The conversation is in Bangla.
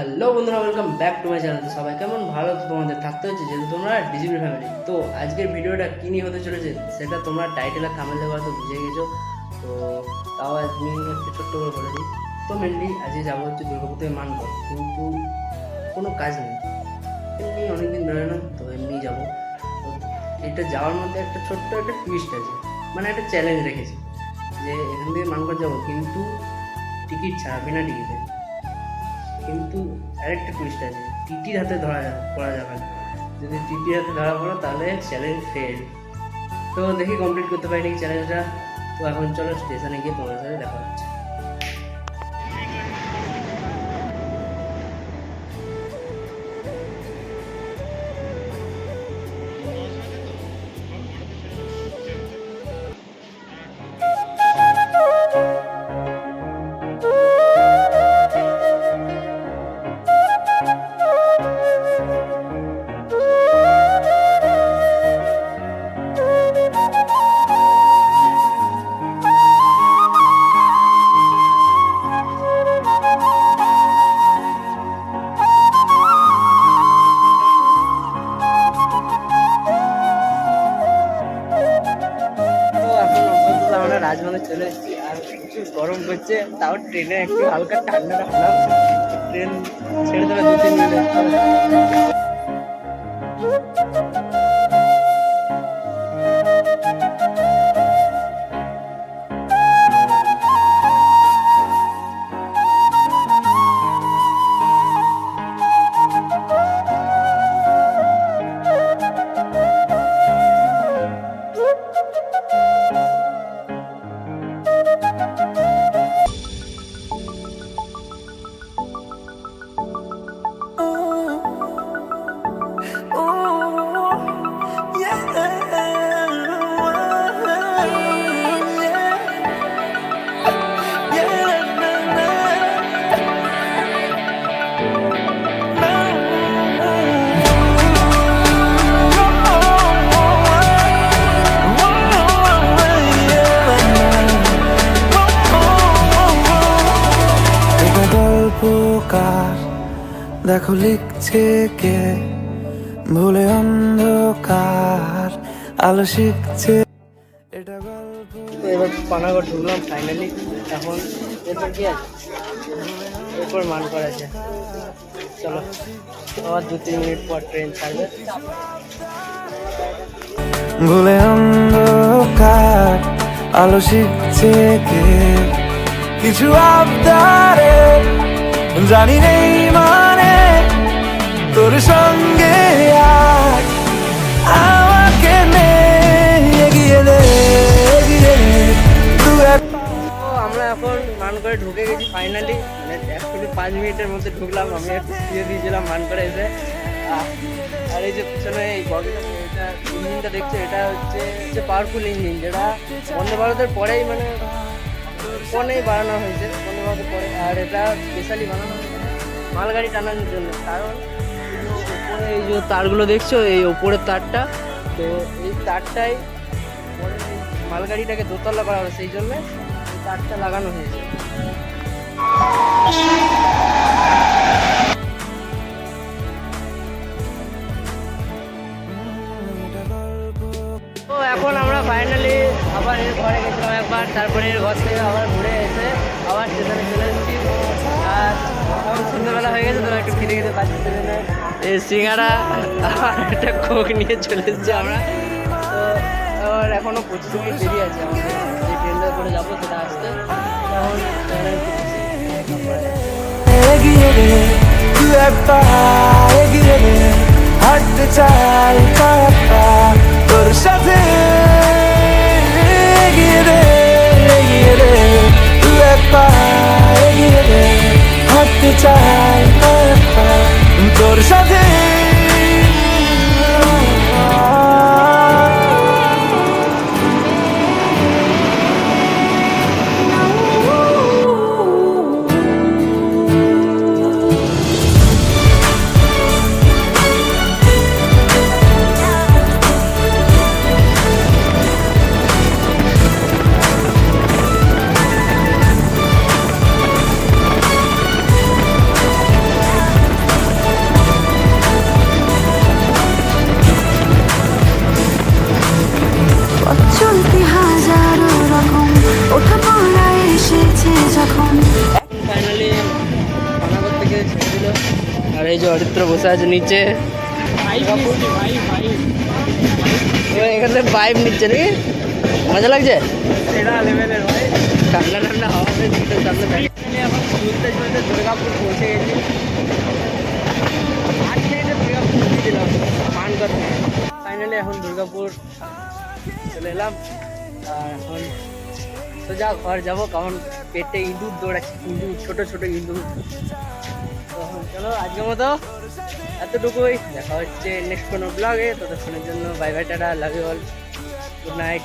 হ্যালো বন্ধুরা welcome back to my channel সবাই কেমন? ভালো তোমাদের থাকতে হচ্ছে, যেহেতু তোমরা ডিজিটাল ফ্যামিলি তো আজকের ভিডিওটা কী নিয়ে হতে চলেছে, সেটা তোমরা টাইটেল আর থামেল দেওয়া তো বুঝে গেছো। তো তাও আমি একটু ছোট্ট করে বলে দিই। তো মেনলি আজকে যাব হচ্ছে দুর্গাপুরে মানকর কিন্তু কোনো কাজ নেই। এমনি অনেকদিন বেরোলাম, তো এমনি যাব। এটা যাওয়ার মধ্যে একটা ছোট্ট একটা টুইস্ট আছে। মানে একটা চ্যালেঞ্জ রেখেছি যে এখান থেকে মানকর যাব, কিন্তু টিকিট ছাড়া, বিনা টিকিটে কিন্তু আরেকটা টুইস্ট আছে। টিটির হাতে ধরা পড়া যাবে না। যদি টিটির হাতে ধরা পড়ো, তাহলে চ্যালেঞ্জ ফেল তো দেখি কমপ্লিট করতে পারিনি চ্যালেঞ্জটা তো এখন চলো স্টেশনে গিয়ে তোমার সাথে দেখা হচ্ছে। চলে এসেছি। আর কিছু গরম পড়ছে, তাও ট্রেনে একটু হালকা ঠান্ডাটা রাখলাম। ট্রেন ছেড়ে দেবে দু তিন মিনিট গল্পকার দেখো লিখছে কে? ভুলে অন্ধকার। আলো শিখছে। এটা গল্প। এবার পানাগড় ঢুকলাম ফাইনালি এখন এরপর কি আছে? এরপর মান করা আছে। চলো আবার দু তিন মিনিট পর ট্রেন ছাড়বে। ভুলে অন্ধকার। আলো শিখছে কে? কিছু আবদারে জানি নেই মানে তোর সঙ্গে আর আমাকে এগিয়ে দে আমরা এখন মান করে ঢুকে গেছি ফাইনালি মানে অ্যাকচুয়ালি পাঁচ মিনিটের মধ্যে ঢুকলাম, আমি একটু শুয়ে দিয়েছিলাম মান করে এসে। আর এই যে পিছনে এই বগিটা এটা ইঞ্জিনটা দেখছ, এটা হচ্ছে হচ্ছে পাওয়ারফুল ইঞ্জিন যেটা বন্দে ভারতের পরেই মানে ফোনেই বানানো হয়েছে বন্দে বছর পরে আর এটা স্পেশালি বানানো হয়েছে মালগাড়ি টানানোর জন্য। কারণ ওপরে এই যে তারগুলো দেখছ, এই ওপরের তারটা, তো এই তারটাই মালগাড়িটাকে দোতলা করা হবে সেই জন্য তারটা লাগানো হয়েছে। আবার এর ঘরে গেছিলাম একবার, তারপরে এর ঘর থেকে আবার ঘুরে এসে আবার স্টেশনে চলে এসেছি। আর এখন সন্ধ্যাবেলা হয়ে গেছে তো একটু খেতে পাচ্ছি ট্রেনে এই সিঙ্গারা আর একটা কোক নিয়ে চলে এসেছি আমরা। তো এবার এখনও পঁচিশ মিনিট দেরি আছে আমাদের। যে ট্রেনটা করে যাব সেটা আসতে। দে হাঁটতে চাই তোর সাথে। হাঁটতে আর এই যে অরিত্র বসে আছে নিচে। এখান পাইপ নিচ্ছে নাকি? মজা লাগছে? দুর্গাপুর পৌঁছে গেছি ফাইনালি এখন দুর্গাপুর চলে এলাম। আর এখন সোজা ঘর যাব, কারণ পেটে ইঁদুর দৌড়াচ্ছে, ইঁদুর, ছোটো ছোটো ইঁদুর। তো চলো, আজকের মতো এতটুকুই। দেখা হচ্ছে নেক্সট কোনো ব্লগে ততক্ষণের জন্য bye bye tata love you all good night